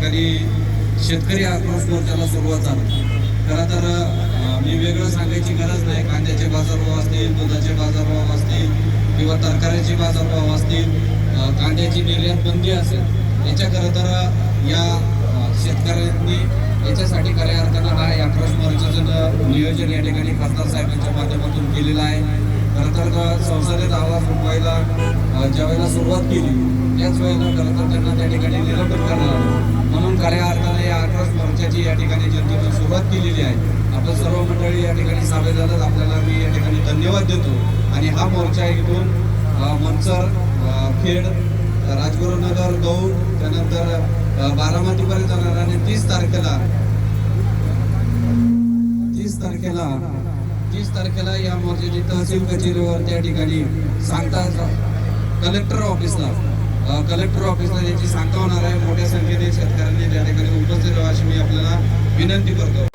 ठिकाणी शेतकरी आक्रोश मोर्चाला सुरुवात झाली. खरं तर मी वेगळं सांगायची गरज नाही. कांद्याचे बाजारभाव असतील दुधाचे बाजारभाव असतील किंवा तरकाऱ्याचे बाजारभाव असतील कांद्याची निर्यात बंदी असेल याच्या खरं तर या शेतकऱ्यांनी याच्यासाठी खऱ्या अर्थानं हा आक्रोश मोर्चाचं नियोजन या ठिकाणी खासदार साहेबांच्या माध्यमातून केलेलं आहे. खरं तर संसदेत आवाज उठवायला अं, ज्यावेळेला सुरुवात केली त्याच वेळेला खरं तर त्यांना त्या ठिकाणी निलंबन करण्यात आलं. खऱ्या अर्थाने या आक्रोश मोर्चाची या ठिकाणी जनतेने सुरुवात केलेली आहे. आपण सर्व मंडळी या ठिकाणी सामील झालं आपल्याला मी या ठिकाणी धन्यवाद देतो. आणि हा मोर्चा इथून मंचर मनसर खेड राजगुरुनगर दौंड त्यानंतर बारामतीपर्यंत जाणार आणि तीस तारखेला तीस तारखेला तीस तारखेला या मोर्चाची तहसील कचेरीवर त्या ठिकाणी सांगता कलेक्टर ऑफिसला. कलेक्टर ऑफिसला याची सांगता होणार आहे मोठ्या संख्येने शेतकऱ्यांनी त्या ठिकाणी उपस्थित राहा अशी मी आपल्याला विनंती करतो.